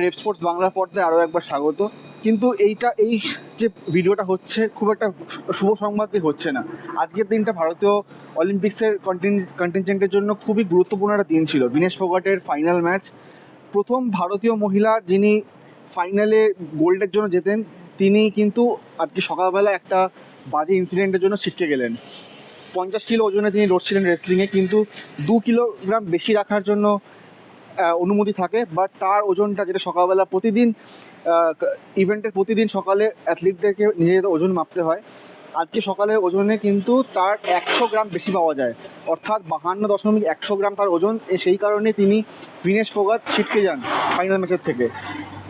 Rape sports Bangla পর্দায় আরও একবার স্বাগত। কিন্তু এইটা, এই যে ভিডিওটা হচ্ছে খুব একটা শুভ সংবাদই হচ্ছে না। আজকের দিনটা ভারতীয় অলিম্পিক্সের কন্টিনজেন্টের জন্য খুবই গুরুত্বপূর্ণ একটা দিন ছিল। বিনেশ ফোগাটের ফাইনাল ম্যাচ প্রথম ভারতীয় মহিলা যিনি ফাইনালে গোল্ডের জন্য যেতেন তিনি কিন্তু আজকে সকালবেলা একটা বাজে ইনসিডেন্টের জন্য ছিটকে গেলেন। পঞ্চাশ কিলো ওজনে তিনি লড়ছিলেন রেসলিংয়ে কিন্তু দু কিলোগ্রাম বেশি রাখার জন্য অনুমতি থাকে বাট তার ওজনটা যেটা সকালবেলা প্রতিদিন ইভেন্টের প্রতিদিন সকালে অ্যাথলিটদেরকে নিজেদের ওজন মাপতে হয়। আজকে সকালে ওজনে কিন্তু তার একশো গ্রাম বেশি পাওয়া যায়। অর্থাৎ বাহান্ন দশমিক একশো গ্রাম তার ওজন সেই কারণে তিনি ভিনেশ ফোগাত ছিটকে যান ফাইনাল ম্যাচের থেকে।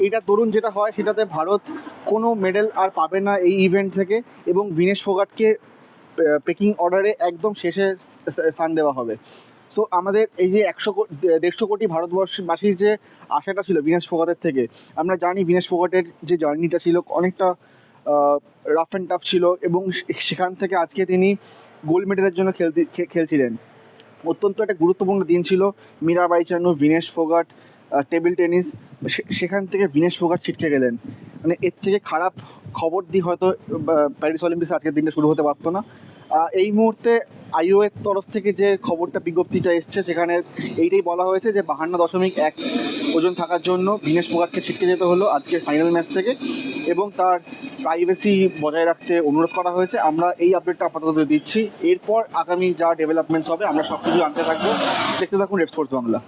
এটা তরুণ যেটা হয়, সেটাতে ভারত কোনো মেডেল আর পাবে না এই ইভেন্ট থেকে এবং ভিনেশ ফোগাটকে পেকিং অর্ডারে একদম শেষে স্থান দেওয়া হবে। সো আমাদের এই যে একশো দেড়শো কোটি ভারতবর্ষবাসীর যে আশাটা ছিল বিনেশ ফোগাটের থেকে, আমরা জানি বিনেশ ফোগাটের যে জার্নিটা ছিল অনেকটা রাফ অ্যান্ড টাফ ছিল এবং সেখান থেকে আজকে তিনি গোল্ড মেডেলের জন্য খেলতে খেলছিলেন। অত্যন্ত একটা গুরুত্বপূর্ণ দিন ছিল। মীরা চানু ভিনেশ ফোগাট টেবিল টেনিস সেখান থেকে ভিনেশ ফোগাট ছিটকে গেলেন। মানে এর থেকে খারাপ খবর দিয়ে হয়তো প্যারিস অলিম্পিক্স আজকের দিনটা শুরু হতে পারতো না। এই মুহূর্তে আইও এর তরফ থেকে যে খবরটা, বিজ্ঞপ্তিটা এসছে, সেখানে এইটাই বলা হয়েছে যে বাহান্ন দশমিক এক ওজন থাকার জন্য ভিনেশ ফোগাটকে ছিটকে যেতে হলো আজকে ফাইনাল ম্যাচ থেকে এবং তার প্রাইভেসি বজায় রাখতে অনুরোধ করা হয়েছে। আমরা এই আপডেটটা আপাতত দিচ্ছি। এরপর আগামী যা ডেভেলপমেন্টস হবে, আমরা সব কিছু জানতে থাকব। দেখতে থাকুন রেড স্পোর্টস বাংলা